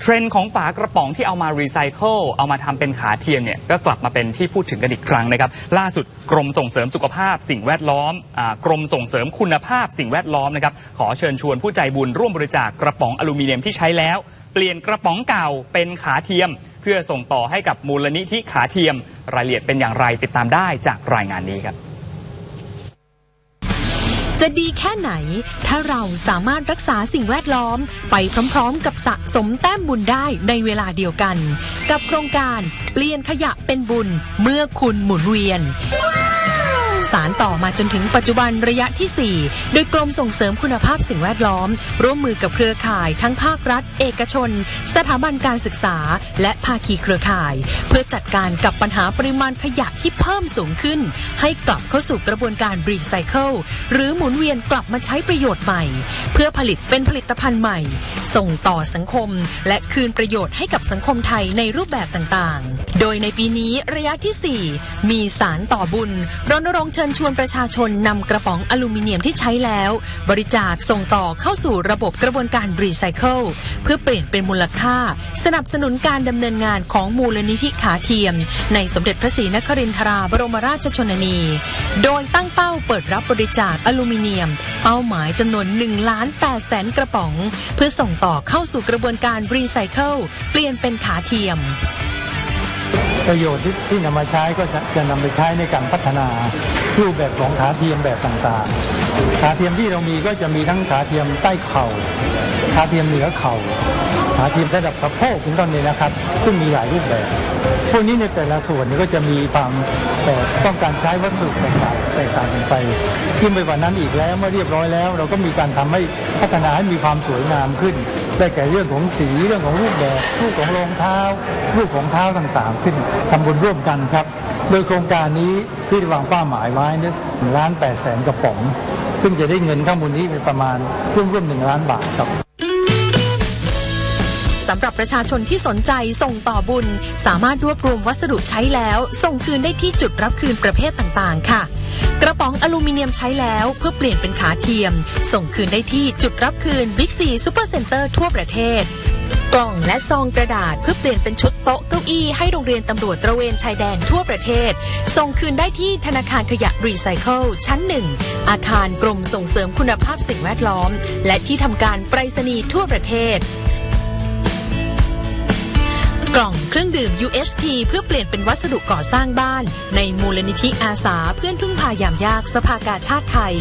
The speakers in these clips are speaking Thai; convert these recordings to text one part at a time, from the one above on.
เทรนด์ของฝากระป๋องที่เอามารีไซเคิลเอามาทำเป็นขาเทียมเนี่ยก็กลับมาเป็นที่พูดถึงกันอีกครั้งนะครับล่าสุดกรมส่งเสริมสุขภาพสิ่งแวดล้อมอกรมส่งเสริมคุณภาพสิ่งแวดล้อมนะครับขอเชิญชวนผู้ใจบุญร่วมบริจาคกระป๋องอลูมิเนียมที่ใช้แล้ว เปลี่ยนกระป๋องเก่าเป็นขาเทียม เพื่อส่งต่อให้กับมูลนิธิขาเทียม รายละเอียดเป็นอย่างไรติดตามได้จากรายงานนี้ครับ จะดีแค่ไหน ถ้าเราสามารถรักษาสิ่งแวดล้อม ไปพร้อมๆ กับสะสมแต้มบุญได้ในเวลาเดียวกัน กับโครงการเปลี่ยนขยะเป็นบุญเมื่อคุณหมุนเวียน สารต่อมาจนถึงปัจจุบันระยะที่ 4 โดยกรมส่งเสริมคุณภาพสิ่งแวดล้อม ร่วมมือกับเครือข่ายทั้งภาครัฐ เอกชน สถาบันการศึกษา และภาคีเครือข่าย เพื่อจัดการกับปัญหาปริมาณขยะที่เพิ่มสูงขึ้น ให้กลับเข้าสู่กระบวนการรีไซเคิลหรือหมุนเวียนกลับมาใช้ประโยชน์ใหม่ เพื่อผลิตเป็นผลิตภัณฑ์ใหม่ ส่งต่อสังคม และคืนประโยชน์ให้กับสังคมไทยในรูปแบบต่างๆ โดยในปีนี้ระยะที่ 4 มีสารต่อบุญรณรงค์ชิญชวนประชาชนนำกระป๋องอลูมิเนียมที่ใช้แล้ว บริจาคส่งต่อเข้าสู่ระบบกระบวนการรีไซเคิลเพื่อเปลี่ยนเป็นมูลค่า สนับสนุนการดำเนินงานของมูลนิธิขาเทียม ในสมเด็จพระศรีนครินทราบรมราชชนนี โดยตั้งเป้าเปิดรับบริจาคอลูมิเนียม เป้าหมายจำนวน1ล้าน8แสนกระป๋อง เพื่อส่งต่อเข้าสู่กระบวนการรีไซเคิลเปลี่ยนเป็นขาเทียม ประโยชน์ที่นำมาใช้ก็จะจะนำไปใช้ในการพัฒนารูปแบบของขาเทียมแบบต่างๆ ขาเทียมที่เรามีก็จะมีทั้งขาเทียมใต้เข่า ขาเทียมเหนือเข่าขาเทียมระดับสะโพกเป็นต้นนี้นะครับ ซึ่งมีหลายรูปแบบพวกนี้ในแต่ละส่วนก็จะมีความแต่ต้องการใช้วัสดุแตกต่างแตกต่างกันไปขึ้นไปกว่านั้นอีกแล้วเมื่อเรียบร้อยแล้ว เราก็มีการทำให้พัฒนาให้มีความสวยงามขึ้น ได้แก่เรื่องของสีเรื่องของรูปแบบรูปของรองเท้า รูปของเท้าต่างๆ ขึ้นทำบุญร่วมกันครับ โดยโครงการนี้ที่วางเป้าหมายไว้นี่ล้านแปดแสนกระป๋อง ซึ่งจะได้เงินข้างบนนี้เป็นประมาณร่วมร่วมๆหนึ่งล้านบาทครับ สำหรับประชาชนที่สนใจส่งต่อบุญ สามารถรวบรวมวัสดุใช้แล้ว ส่งคืนได้ที่จุดรับคืนประเภทต่างๆ ค่ะ กระป๋องอลูมิเนียมใช้แล้วเพื่อเปลี่ยนเป็นขาเทียม ส่งคืนได้ที่จุดรับคืนบิ๊กซีซูเปอร์เซ็นเตอร์ทั่วประเทศกล่องและซองกระดาษเพื่อเปลี่ยนเป็นชุดโต๊ะเก้าอี้ให้โรงเรียนตำรวจตระเวนชายแดนทั่วประเทศ ส่งคืนได้ที่ธนาคารขยะรีไซเคิลชั้นหนึ่ง อาคารกรมส่งเสริมคุณภาพสิ่งแวดล้อม และที่ทำการไปรษณีย์ทั่วประเทศ กล่องเครื่องดื่ม UHT เพื่อเปลี่ยนเป็นวัสดุก่อสร้างบ้าน ในมูลนิธิอาสาเพื่อนพึ่งพายามยากสภากาชาติไทย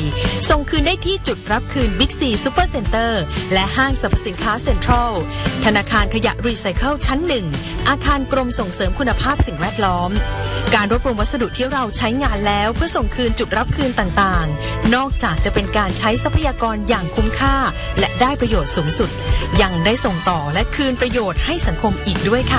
ส่งคืนได้ที่จุดรับคืนบิ๊กซีซูเปอร์เซ็นเตอร์และห้างสรรพสินค้าเซ็นทรัล ธนาคารขยะรีไซเคิลชั้นหนึ่ง อาคารกรมส่งเสริมคุณภาพสิ่งแวดล้อม การรวบรวมวัสดุที่เราใช้งานแล้วเพื่อส่งคืนจุดรับคืนต่างๆ นอกจากจะเป็นการใช้ทรัพยากรอย่างคุ้มค่า และได้ประโยชน์สูงสุด ยังได้ส่งต่อและคืนประโยชน์ให้สังคมอีกด้วยค่ะ